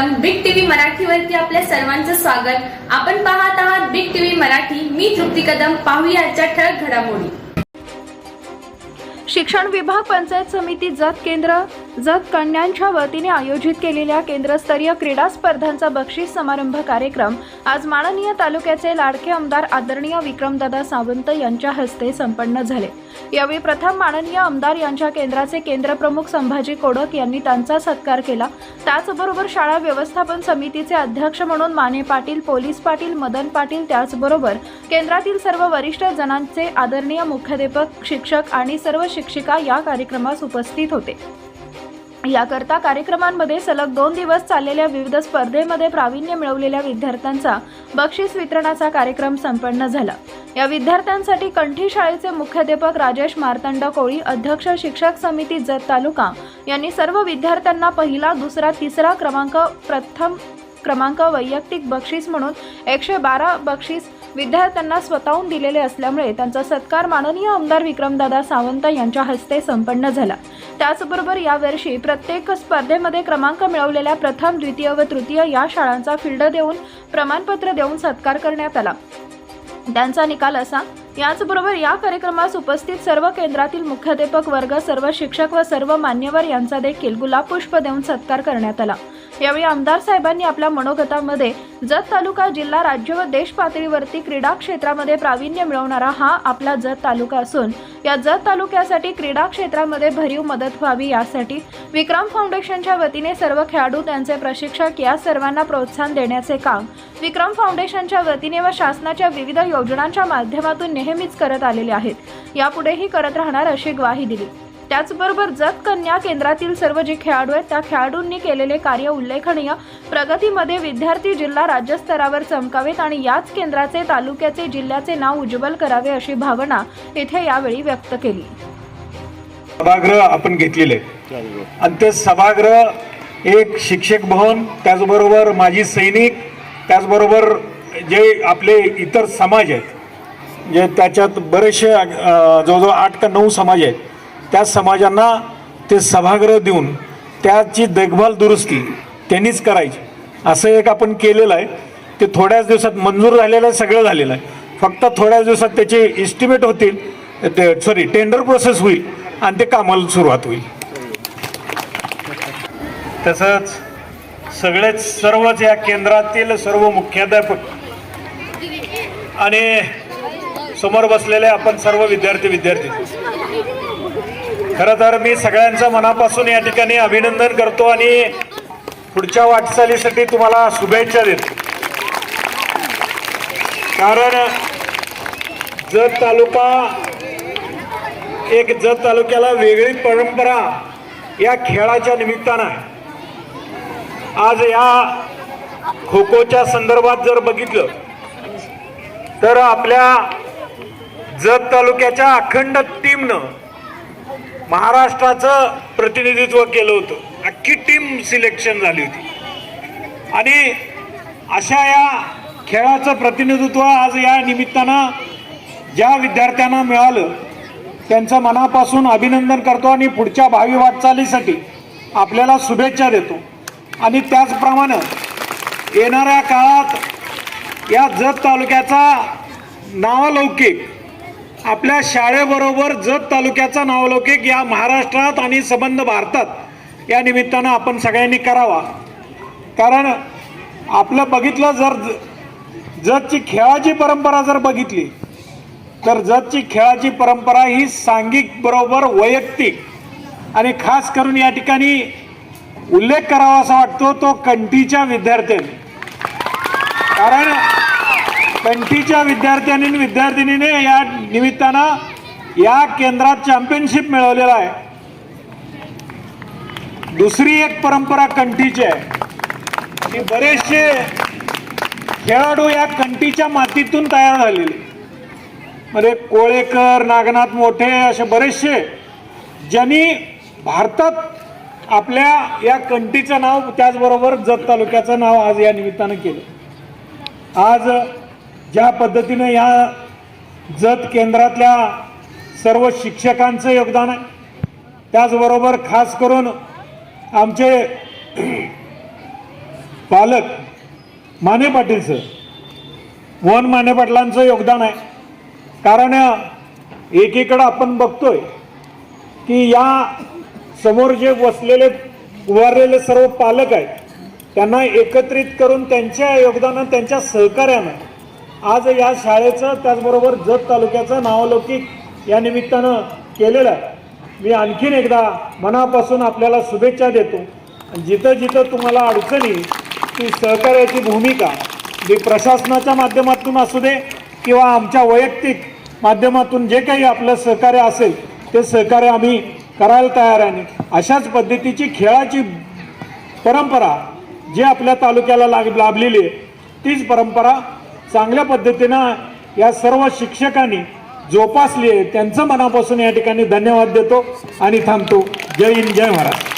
Big TV मराठीवरती आपल्या सर्वांचं स्वागत. आपण पाहत आहात बिग टीव्ही मराठी. मी तृप्ती कदम. पाहूया आजच्या ठळक घडामोडी. शिक्षण विभाग पंचायत समिती जत केंद्र जत कन्यांच्या वतीने आयोजित केलेल्या केंद्रस्तरीय क्रीडा स्पर्धांचा बक्षीस समारंभ कार्यक्रम आज माननीय तालुक्याचे लाडके आमदार आदरणीय विक्रमदादा सावंत यांच्या हस्ते संपन्न झाले. यावेळी प्रथम माननीय आमदार यांच्या केंद्राचे केंद्रप्रमुख संभाजी कोडक यांनी त्यांचा सत्कार केला. त्याचबरोबर शाळा व्यवस्थापन समितीचे अध्यक्ष म्हणून माने पाटील पोलीस पाटील मदन पाटील त्याचबरोबर केंद्रातील सर्व वरिष्ठ जणांचे आदरणीय मुख्याध्यापक शिक्षक आणि सर्व शिक्षिका या कार्यक्रमास उपस्थित होते. याकरता कार्यक्रमांमध्ये सलग दोन दिवस चाललेल्या विविध स्पर्धेमध्ये प्रावीण्य मिळवलेल्या विद्यार्थ्यांचा बक्षीस वितरणाचा कार्यक्रम संपन्न झाला. या विद्यार्थ्यांसाठी कंठी शाळेचे मुख्याध्यापक राजेश मार्तंड कोळी अध्यक्ष शिक्षक समिती जत तालुका यांनी सर्व विद्यार्थ्यांना पहिला दुसरा तिसरा क्रमांक प्रथम क्रमांक वैयक्तिक बक्षीस म्हणून एकशे बारा बक्षीस विद्यार्थ्यांना स्वतःहून दिलेले असल्यामुळे त्यांचा सत्कार माननीय आमदार विक्रमदादा सावंत यांच्या हस्ते संपन्न झाला. त्याचबरोबर यावर्षी प्रत्येक स्पर्धेमध्ये क्रमांक मिळवलेल्या प्रथम द्वितीय व तृतीय या शाळांचा फिल्ड देऊन प्रमाणपत्र देऊन सत्कार करण्यात आला. त्यांचा निकाल असा याचबरोबर या कार्यक्रमास उपस्थित सर्व केंद्रातील मुख्याध्यापक वर्ग सर्व शिक्षक व सर्व मान्यवर यांचा देखील गुलाब पुष्प देऊन सत्कार करण्यात आला. यावेळी आमदार साहेबांनी आपल्या मनोगतामध्ये जत तालुका जिल्हा राज्य व देश पातळीवरती क्रीडा क्षेत्रामध्ये प्रावीण्य मिळवणारा हा आपला जत तालुका असून या जत तालुक्यासाठी क्रीडा क्षेत्रामध्ये भरीव मदत व्हावी यासाठी विक्रम फाउंडेशनच्या वतीने सर्व खेळाडू त्यांचे प्रशिक्षक या सर्वांना प्रोत्साहन देण्याचे काम विक्रम फाउंडेशनच्या वतीने व शासनाच्या विविध योजनांच्या माध्यमातून नेहमीच करत आलेले आहेत. यापुढेही करत राहणार अशी ग्वाही दिली. त्याचबरोबर जत कन्या केंद्रातील सर्व जे खेळाडू आहेत त्या खेळाडूंनी केलेले कार्य उल्लेखनीय प्रगतीमध्ये विद्यार्थी जिल्हा राज्यस्तरावर चमकावेत आणि याच केंद्राचे तालुक्याचे जिल्ह्याचे नाव उज्ज्वल करावे अशी भावना इथे यावेळी व्यक्त केली सभागृह आपण घेतलेले आहे. आणि ते सभागृह एक शिक्षक भवन त्याचबरोबर माजी सैनिक त्याचबरोबर जे आपले इतर समाज आहेत जे त्याच्यात बरेचसे जवळजवळ आठ का नऊ समाज आहेत त्या समाजांना ते सभागृह देऊन त्याची देखभाल दुरुस्ती त्यांनीच करायची. असं एक आपण केलेलं आहे. ते थोड्याच दिवसात मंजूर झालेलं आहे सगळं झालेलं आहे. फक्त थोड्याच दिवसात त्याचे इस्टिमेट होतील ते सॉरी टेंडर प्रोसेस होईल आणि ते कामाला सुरुवात होईल. तसंच सगळेच सर्वच या केंद्रातील सर्व मुख्याध्यापक आणि समोर बसलेले आपण सर्व विद्यार्थी विद्यार्थी. खरं तर मी सगळ्यांचं मनापासून या ठिकाणी अभिनंदन करतो आणि पुढच्या वाटचालीसाठी तुम्हाला शुभेच्छा देतो. कारण जत तालुका एक जत तालुक्याला वेगळी परंपरा या खेळाच्या निमित्तानं आहे. आज या खो खोच्या संदर्भात जर बघितलं तर आपल्या जत तालुक्याच्या अखंड टीमनं महाराष्ट्राचं प्रतिनिधित्व केलं होतं. अख्खी टीम सिलेक्शन झाली होती. आणि अशा या खेळाचं प्रतिनिधित्व आज या निमित्तानं ज्या विद्यार्थ्यांना मिळालं त्यांचं मनापासून अभिनंदन करतो आणि पुढच्या भावी वाटचालीसाठी आपल्याला शुभेच्छा देतो. आणि त्याचप्रमाणे येणाऱ्या काळात या जत तालुक्याचा नावलौकिक आपल्या शाळेबरोबर जत तालुक्याचा नावलौकिक या महाराष्ट्रात आणि संबंध भारतात या निमित्तानं आपण सगळ्यांनी करावा. कारण आपलं बघितलं जर ज- जतची खेळाची परंपरा जर बघितली तर जतची खेळाची परंपरा ही सांघिक बरोबर वैयक्तिक आणि खास करून या ठिकाणी उल्लेख करावा असा वाटतो तो कंठीच्या विद्यार्थ्यांनी. कारण कंठीच्या विद्यार्थ्यांनी विद्यार्थिनीने या निमित्तानं या केंद्रात चॅम्पियनशिप मिळवलेला आहे. दुसरी एक परंपरा कंठीची आहे. की बरेचसे खेळाडू या कंटीच्या मातीतून तयार झालेले. मध्ये कोळेकर नागनाथ मोठे असे बरेचसे ज्यांनी भारतात आपल्या या कंटीचं नाव त्याचबरोबर जत तालुक्याचं नाव आज या निमित्तानं केलं. आज ज्या पद्धतीनं या जत केंद्रातल्या सर्व शिक्षकांचं योगदान आहे त्याचबरोबर खास करून आमचे पालक माने पाटीलचं वन माने पाटलांचं योगदान आहे. कारण एकीकडं आपण बघतोय की या समोर जे बसलेले उभारलेले सर्व पालक आहेत त्यांना एकत्रित करून त्यांच्या योगदानं त्यांच्या सहकार्यानं आज या शाळेचं त्याचबरोबर जत तालुक्याचं नावलौकिक या निमित्तानं केलेलं आहे. मी आणखीन एकदा मनापासून आपल्याला शुभेच्छा देतो. जिथं जिथं तुम्हाला अडचणी ती सहकार्याची भूमिका जी प्रशासनाच्या माध्यमातून असू दे किंवा आमच्या वैयक्तिक माध्यमातून जे काही आपलं सहकार्य असेल ते सहकार्य आम्ही करायला तयार आहे. अशाच पद्धतीची खेळाची परंपरा जी आपल्या तालुक्याला लाग लाभलेली आहे तीच परंपरा चांगल्या पद्धतीनं या सर्व शिक्षकांनी जोपासली आहे. त्यांचं मनापासून या ठिकाणी धन्यवाद देतो आणि थांबतो. जय हिंद जय महाराज